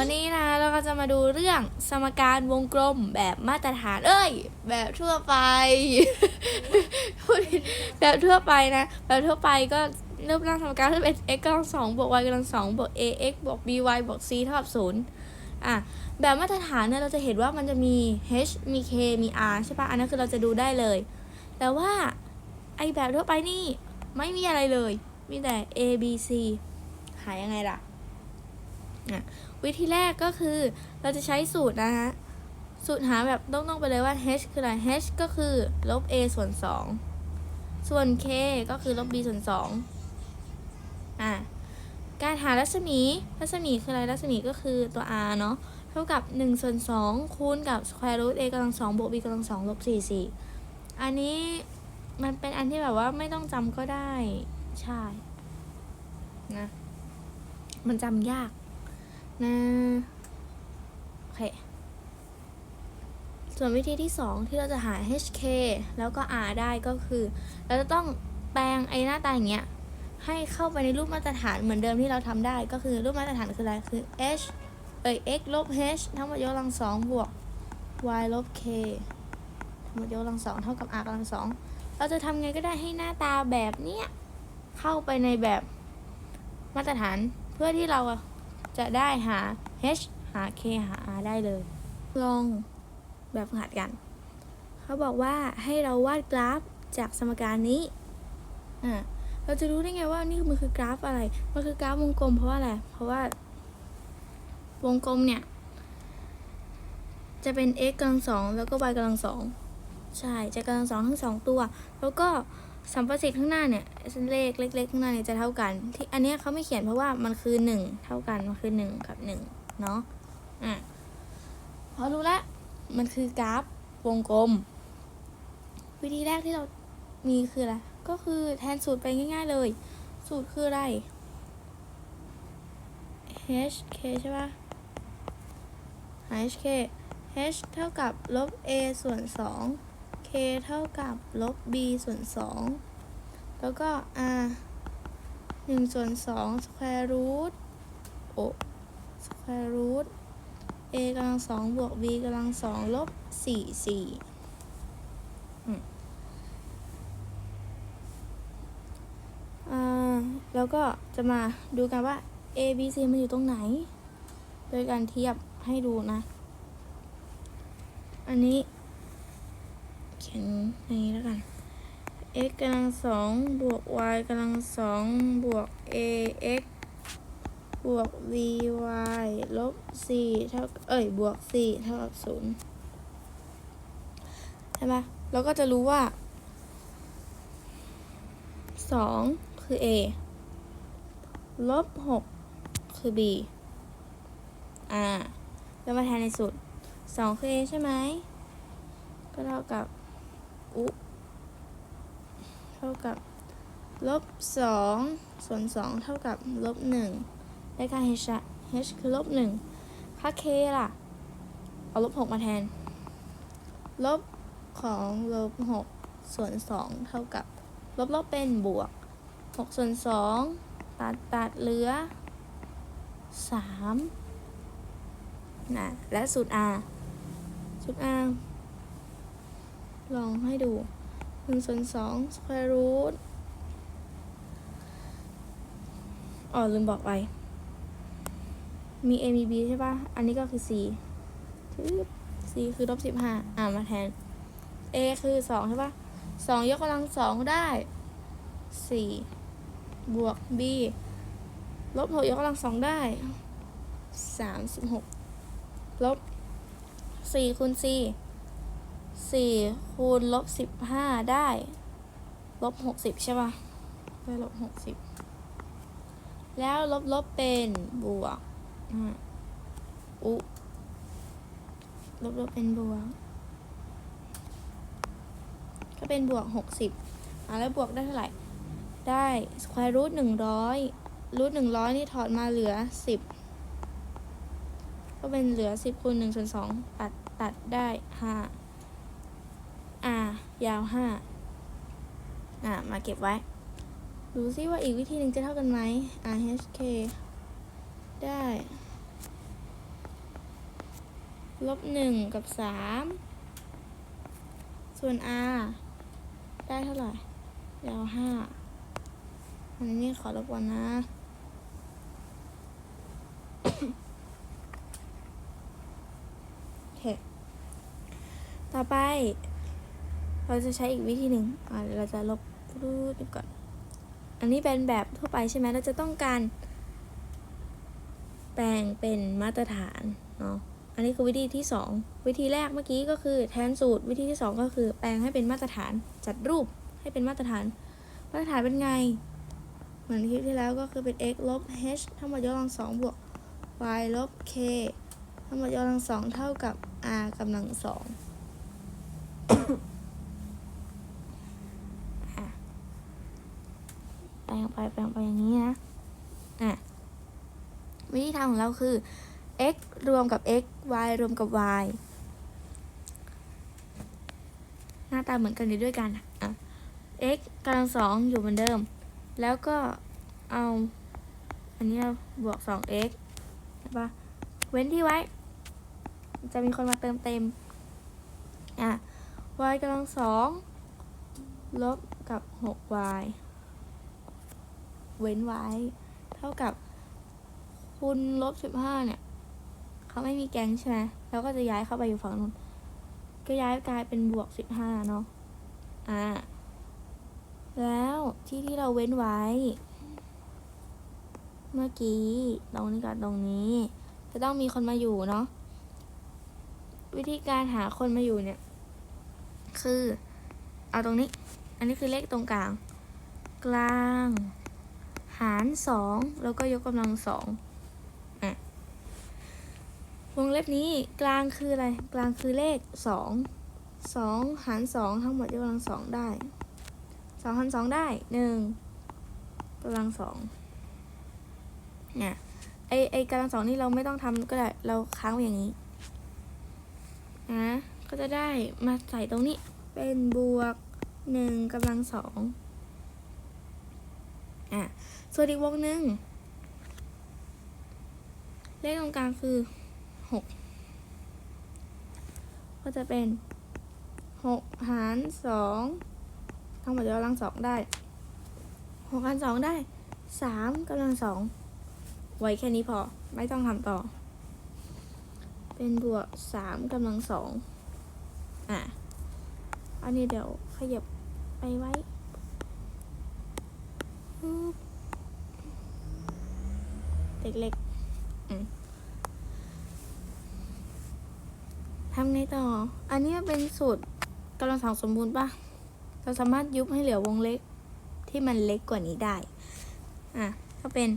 วันนี้นะเราก็จะมาดูเรื่องสมการวงกลมแบบมาตรฐานเอ้ย แบบทั่วไปพูดแบบทั่วไปนะ แบบทั่วไปก็เริ่มร่างสมการที่เป็น x กำลังสองบวก y กำลังสองบวก ax บวก by บวก c เท่ากับศูนย์อะแบบมาตรฐานเนี่ยเราจะเห็นว่ามันจะมี h มี k มี r ใช่ปะอันนั้นคือเราจะดูได้เลย แต่ว่าไอแบบทั่วไปนี่ไม่มีอะไรเลย มีแต่ a b c หายังไงล่ะ วิธีแรกก็คือเราจะใช้สูตรนะฮะ สูตรหาแบบต้องๆไปเลยว่า h คืออะไร h ก็คือลบ a ส่วน 2 ส่วน k ก็คือลบ b ส่วน2อะการหารัศมี รัศมีคืออะไร รัศมีก็คือตัว r เนาะ เท่ากับ1ส่วน2คูณกับ square root a กำลัง2บวก b กำลัง2ลบ4 4 อันนี้มันเป็นอันที่แบบว่าไม่ต้องจำก็ได้ ใช่ นะ มันจำยาก นะโอเค ส่วนวิธีที่ 2 ที่เราจะหา hk แล้วก็ r ได้ก็คือ เราจะต้องแปลงไอ้หน้าตาอย่างเงี้ย ให้เข้าไปในรูปมาตรฐานเหมือนเดิมที่เราทำได้ ก็คือรูปมาตรฐานคืออะไร คือ h เอ้ย x ลบ h ทั้งหมดยกกำลังสองบวก y ลบ k ทั้งหมดยกกำลังสองเท่ากับ r กำลังสองเราจะทำไงก็ได้ให้หน้าตาแบบเนี้ยเข้าไปในแบบมาตรฐานเพื่อที่เราอะ จะได้หา h หา k หา r ได้เลย ลองแบบหัดกัน เขาบอกว่าให้เราวาดกราฟจากสมการนี้ อ่า เราจะรู้ได้ไงว่านี่มันคือกราฟอะไร มันคือกราฟวงกลมเพราะว่าอะไร เพราะว่า วงกลมเนี่ย จะเป็น x กำลังสองแล้วก็ y กำลังสอง ใช่ จะกำลังสองทั้งสองตัว แล้วก็ สัมประสิทธิ์ข้างหน้าเนี่ยเลขเล็กๆข้างหน้าเนี่ยจะเท่ากัน ที่อันนี้เขาไม่เขียนเพราะว่ามันคือหนึ่งเท่ากัน มันคือหนึ่งกับหนึ่งเนาะอะพอรู้ล้วมันคือกราฟวงกลม วิธีแรกที่เรามีคืออะไรก็คือแทนสูตรไปง่าย ๆเลย สูตรคืออะไร h k ใช่ปะหา h k h เท่ากับลบ a ส่วน2 k เท่ากับลบ b ส่วน2แล้วก็ r 1ส่วน2 square root โอ square root a กำลังสองบวก b กำลังสองลบสี่สี่แล้วก็จะมาดูกันว่า a b c มันอยู่ตรงไหน โดยการเทียบให้ดูนะ อันนี้ เขียนอย่างนี้แล้วกัน x กำลังสองบวก y กำลังสองบวก ax บวก vy ลบ c เท่าเอ้ยบวก c เท่ากับศูนย์ใช่ไหมเราก็จะรู้ว่าสองคือ a ลบหกคือ b อ่าแล้วมาแทนในสูตรสองคือ a ใช่ไหม ก็เท่ากับ อุเท่ากับลบสองส่วนสองเท่ากับลบหนึ่งได้ค่า h อะ h คือลบหนึ่งค่า k ล่ะ เอาลบหกมาแทน ลบของลบหกส่วนสองเท่ากับ ลบลบเป็นบวกหกส่วนสองตัดตัดเหลือสามนะและสูตร r สูตร r ลองให้ดูหนึ่งส่วนสอง square root อ๋อลืมบอกไป มี a มี b ใช่ปะอันนี้ก็คือ c c คือลบสิบห้าอ่ามาแทน a คือสองใช่ปะสองยกกำลังสองได้สี่บวก b ลบหกยกกำลังสองได้สามสิบหกลบสี่คูณ c สี่คูณลบสิบห้าได้ลบหกสิบใช่ปะได้ลบหกสิบแล้วลบลบเป็นบวกอ่าอุลบลบเป็นบวก ก็เป็นบวกหกสิบอะแล้วบวกได้เท่าไหร่ ได้สแควรูทหนึ่งร้อยรูทหนึ่งร้อยนี่ถอดมาเหลือสิบก็เป็นเหลือสิบคูณหนึ่งส่วนสองตัดตัดได้ห้า ยาวห้าอะ มาเก็บไว้ ดูซิว่าอีกวิธีหนึ่งจะเท่ากันไหม r h k ได้ ลบหนึ่งกับสามส่วน r ได้เท่าไหร่เดี๋ยวห้าอันนี้ขอลบก่อนนะโอเคต่อไป เราจะใช้อีกวิธีหนึ่งอ่าเราจะลบรูดนี่ก่อน อันนี้เป็นแบบทั่วไปใช่ไหมเราจะต้องการ แปลงเป็นมาตรฐานเนาะอันนี้คือวิธีที่สองวิธีแรกเมื่อกี้ก็คือแทนสูตรวิธีที่สองก็คือ แปลงให้เป็นมาตรฐานจัดรูปให้เป็นมาตรฐาน มาตรฐานเป็นไง เหมือนคลิปที่แล้วก็คือเป็น x ลบ h ทั้งหมดยกกำลังสองบวก y ลบ k ทั้งหมดยกกำลังสองเท่ากับ r กำลังสอง อะ แปลงไปแปลงไปอย่างนี้นะอะวิธีทำของเราคือ x รวมกับ x y รวมกับ y หน้าตาเหมือนกันอยู่ด้วยกันอะ x กำลังสองอยู่เหมือนเดิม แล้วก็เอา อันนี้เราบวก 2x ใช่ปะเว้นที่ไว้ จะมีคนมาเติมเต็ม อะ y กำลังสองลบกับ 6y เว้นไว้ เท่ากับคูณลบ15เนี่ยเขาไม่มีแก๊งใช่ไหมเราก็จะย้ายเข้าไปอยู่ฝั่งนู้นก็ย้ายกลายเป็นบวก15เนาะอ่าแล้วที่ที่เราเว้นไว้ เมื่อกี้ตรงนี้กับตรงนี้ จะต้องมีคนมาอยู่เนาะวิธีการหาคนมาอยู่เนี่ย คือ เอาตรงนี้ อันนี้คือเลขตรงกลาง กลาง หารสองแล้วก็ยกกำลังสองอะวงเล็บนี้กลางคืออะไร กลางคือเลขสองสองหารสองทั้งหมดยกกำลังสองได้สองหารสองได้หนึ่งกำลังสองเนี่ยไอไอกำลังสองนี่เราไม่ต้องทำก็ได้ เราค้างไว้อย่างนี้นะก็จะได้มาใส่ตรงนี้เป็นบวกหนึ่งกำลังสอง อะส่วนอีกวงหนึ่งเลขตรงกลางคือหกก็จะเป็นหกหารสองทั้งหมดยกกำลังสองได้หกหารสองได้สามกำลังสองไว้แค่นี้พอไม่ต้องทำต่อ เป็นบวกสามกำลังสองอะ อันนี้เดี๋ยวขยับไปไว้ปึ๊บ เล็กๆอืมทำไงต่อ อันนี้มันเป็นสูตรกำลังสองสมบูรณ์ปะเราสามารถยุบให้เหลือวงเล็กที่มันเล็กกว่านี้ได้ อะ ก็เป็น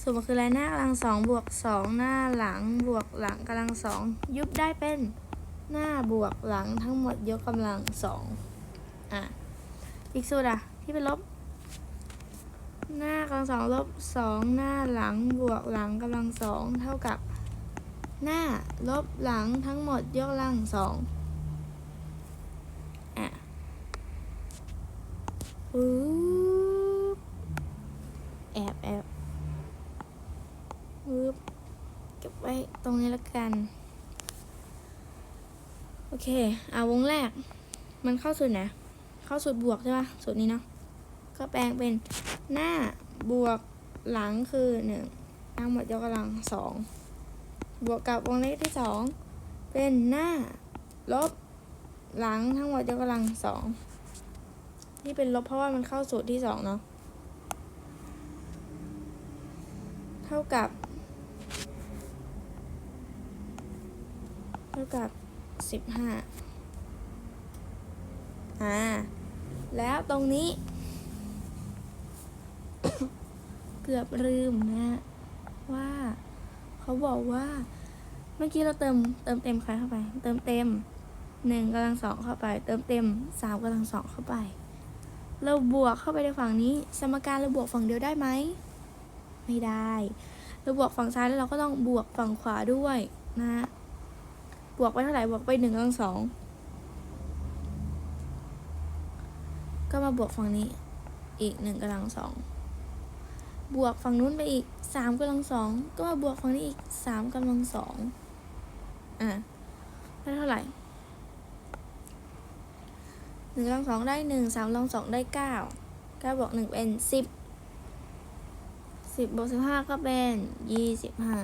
สูตรมันคืออะไรหน้ากำลังสองบวกสองหน้าหลังบวกหลังกำลังสองยุบได้เป็นหน้าบวกหลังทั้งหมดยกกำลังสองอะ อีกสูตรอะ ที่เป็นลบ หน้ากำลังสองลบสองหน้าหลังบวกหลังกำลังสองเท่ากับ หน้าลบหลังทั้งหมดยกกำลังสองอะปึ๊บแอบแอบปึ๊บเก็บไว้ตรงนี้แล้วกัน โอเค อ่าวงแรก มันเข้าสูตรไหน เข้าสูตรบวกใช่ปะสูตรนี้เนาะ ก็แปลงเป็น หน้าบวกหลังคือหนึ่งทั้งหมดยกกำลังสองบวกกับวงเล็บที่สองเป็นหน้าลบหลังทั้งหมดยกกำลังสองที่เป็นลบเพราะว่ามันเข้าสูตรที่สองเนาะเท่ากับ เท่ากับสิบห้าอ่า แล้วตรงนี้ เกือบลืมนะว่าเขาบอกว่าเมื่อกี้เราเติมเติมเต็มใครเข้าไป เติมเต็มหนึ่งกำลังสองเข้าไป เติมเต็มสามกำลังสองเข้าไป เราบวกเข้าไปในฝั่งนี้ สมการเราบวกฝั่งเดียวได้ไหมไม่ได้ เราบวกฝั่งซ้ายแล้วเราก็ต้องบวกฝั่งขวาด้วยนะบวกไปเท่าไหร่บวกไปหนึ่งกำลังสองก็มาบวกฝั่งนี้อีกหนึ่งกำลังสอง บวกฝั่งนู้นไปอีกสามกำลังสองก็มาบวกฝั่งนี้อีกสามกำลังสองอะได้เท่าไหร่หนึ่งลองสองได้หนึ่งสามลองสองได้เก้าเก้าบวกหนึ่งเป็นสิบสิบบวกสิบห้าก็เป็นยี่สิบห้า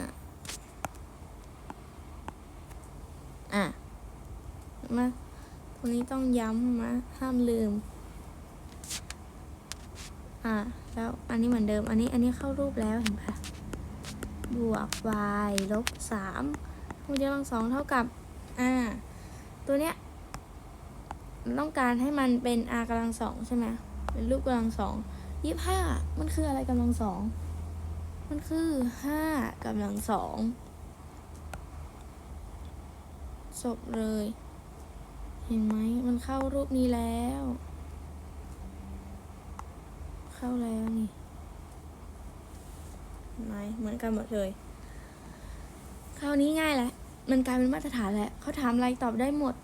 อะมาตรงนี้ต้องย้ำมาห้ามลืม อะ แล้วอันนี้เหมือนเดิม อันนี้อันนี้เข้ารูปแล้วเห็นปะบวก y ลบสามคูณยกกำลังสองเท่ากับอ่าตัวเนี้ยต้องการให้มันเป็น r กำลังสองใช่ไหมเป็นรูปกำลังสองยี่ห้ามันคืออะไรกำลังสองมันคือห้ากำลังสองจบเลย เห็นไหมมันเข้ารูปนี้แล้ว เข้าแล้วนี่ไหมเหมือนกันหมดเลย คราวนี้ง่ายแหละ มันกลายเป็นมาตรฐานแล้วเขาถามอะไรตอบได้หมด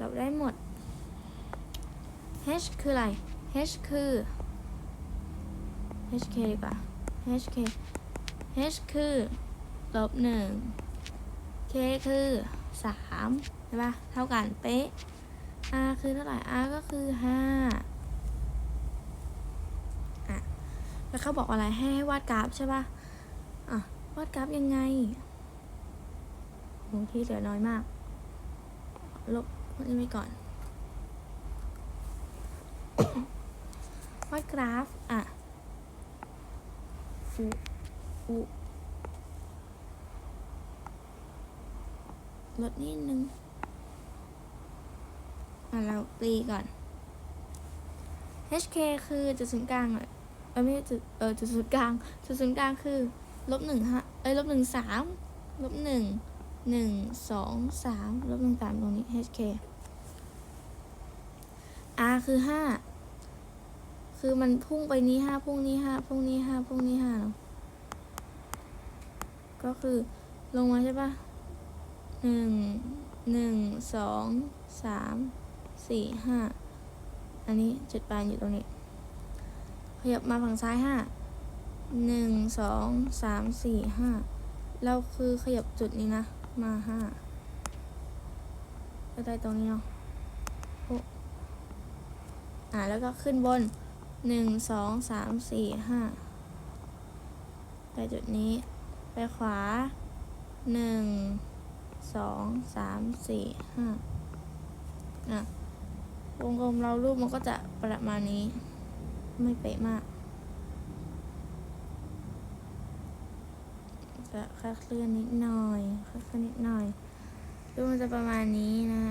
ตอบได้หมด h คืออะไร h คือ hk ดีกว่า hk h คือลบหนึ่ง k คือสามใช่ปะเท่ากันเป๊ะ r คือเท่าไหร่ r ก็คือห้า แล้วเขาบอกอะไรให้ให้วาดกราฟใช่ปะอะวาดกราฟยังไงโหที่เหลือน้อยมาก ลบพวกนี้ไปก่อนวาดกราฟ อะอุอุลดนิดนึงอะเราตีก่อน HK คือจุดศูนย์กลางอะ เออไม่ใช่จุดเออจุดศูนย์กลางจุดศูนย์กลางคือลบหนึ่งฮะเอ้ยลบหนึ่งสามลบหนึ่งหนึ่งสองสามลบหนึ่งสามตรงนี้ hk r คือห้าคือมันพุ่งไปนี้ห้าพุ่งนี้ห้าพุ่งนี้ห้าพุ่งนี้ห้าเนาะก็คือลงมาใช่ปะหนึ่งหนึ่งสองสามสี่ห้าอันนี้จุดปลายอยู่ตรงนี้ ขยับมาฝั่งซ้ายห้าหนึ่งสองสามสี่ห้าเราคือขยับจุดนี้นะ มาห้าก็ได้ตรงนี้เนาะอ้อ่าแล้วก็ขึ้นบนหนึ่งสองสามสี่ห้าได้จุดนี้ ไปขวาหนึ่งสองสามสี่ห้าอะวงกลมเรารูปมันก็จะประมาณนี้ ไม่เป๊ะมากจะคลาดเคลื่อนนิดหน่อยคลาดเคลื่อนนิดหน่อยรูปมันจะประมาณนี้นะ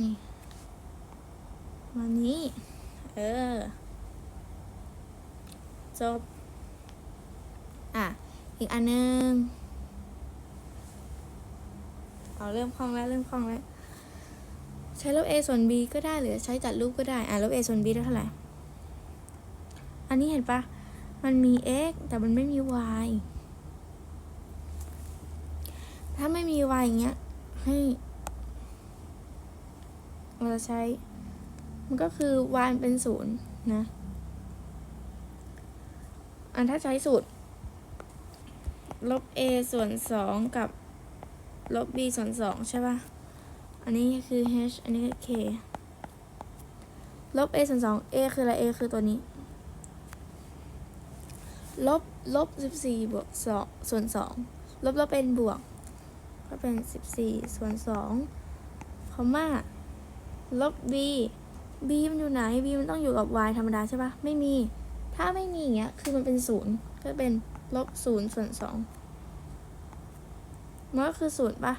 นี่ประมานี้ เออ จบ อะ อีกอันนึง เอาเริ่มคล่องแล้ว เริ่มคล่องแล้ว ใช้ลบ a ส่วน b ก็ได้หรือใช้จัดรูปก็ได้ อะลบ a ส่วน b ได้เท่าไหร่ อันนี้เห็นปะมันมี x แต่มันไม่มี y ถ้าไม่มี y อย่างเงี้ย ให้เราจะใช้ มันก็คือ y เป็นศูนย์นะ อันถ้าใช้สูตร ลบ a ส่วนสองกับลบ b ส่วนสองใช่ปะ อันนี้คือ h อันนี้คือ k ลบ a ส่วนสอง a คืออะไร a คือตัวนี้ ลบ ลบสิบสี่บวกสองส่วนสอง ลบลบเป็นบวก ก็เป็นสิบสี่ส่วนสองคอมมาลบ b b มันอยู่ไหน b มันต้องอยู่กับ y ธรรมดาใช่ปะไม่มี ถ้าไม่มีอย่างเงี้ย คือมันเป็นศูนย์ก็เป็นลบศูนย์ส่วนสองมันก็คือศูนย์ปะ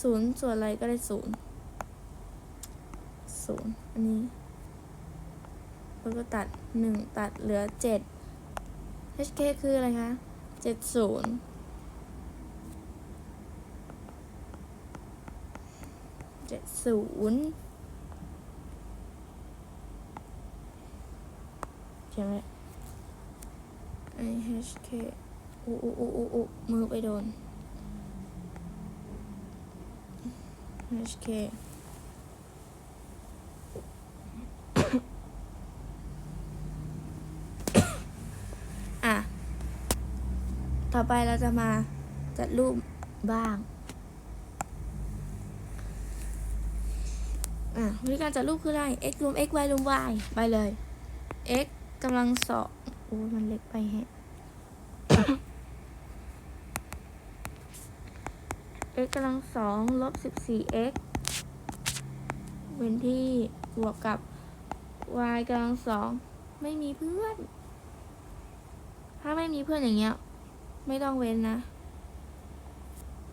ศูนย์ส่วนอะไรก็ได้ศูนย์ศูนย์อันนี้แล้วก็ตัดหนึ่งตัดเหลือเจ็ด HK คืออะไรคะเจ็ดศูนย์เจ็ดศูนย์เขียนไว้ไอ HK อุอุอุอุอุมือไปโดน HK อะ ต่อไปเราจะมาจัดรูปบ้าง อะวิธีการจัดรูปคืออะไร x รวม x y รวม y ไปเลย x กำลังสองโอ้มันเล็กไปแฮะ x กำลังสองลบสิบสี่ x เว้นที่บวกกับ y กำลังสองไม่มีเพื่อน ถ้าไม่มีเพื่อนอย่างเงี้ย ไม่ต้องเว้นนะ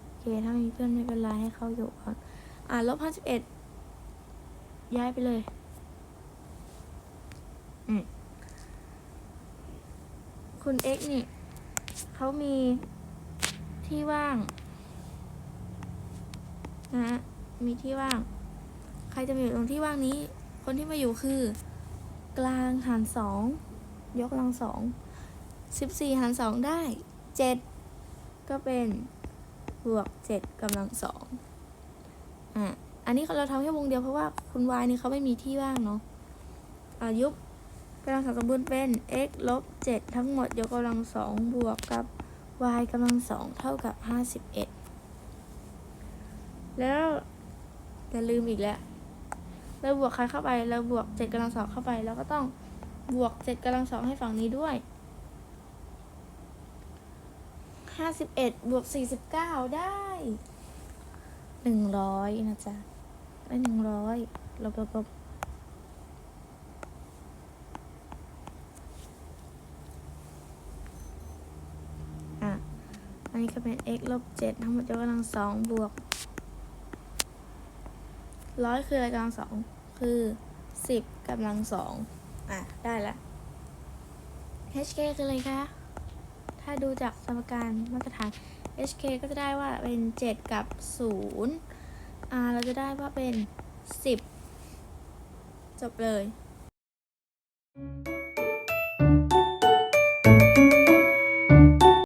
โอเคถ้าไม่มีเพื่อนไม่เป็นไรให้เขาอยู่ก่อนอ่าลบห้าสิบเอ็ดย้ายไปเลย อืมคุณ x นี่เขามีที่ว่าง นะฮะมีที่ว่าง ใครจะมาอยู่ตรงที่ว่างนี้ คนที่มาอยู่คือ กลางหารสองยกกำลังสองสิบสี่หารสองได้เจ็ดก็เป็นบวกเจ็ดกำลังสองอะอันนี้เราทำแค่วงเดียวเพราะว่าคุณ y นี่เขาไม่มีที่ว่างเนาะอะยุบกำลังสองสมบูรณ์เป็น x ลบเจ็ดทั้งหมดยกกำลังสองบวกกับ y กำลังสองเท่ากับห้าสิบเอ็ด แล้วจะลืมอีกแล้วเราบวกใครเข้าไปเราบวกเจ็ดกำลังสองเข้าไปแล้วก็ต้องบวกเจ็ดกำลังสองให้ฝั่งนี้ด้วยห้าสิบเอ็ดบวกสี่สิบเก้าได้หนึ่งร้อยนะจ๊ะได้หนึ่งร้อยลบลบลบอะอันนี้ก็เป็น x ลบเจ็ดทั้งหมดยกกำลังสองบวก ร้อยคืออะไรกำลังสองคือสิบกำลังสองอะ ได้ละ hk คืออะไรคะ ถ้าดูจากสมการมาตรฐาน hk ก็จะได้ว่าเป็น 7 กับ 0 r เราจะได้ว่าเป็น 10 จบเลย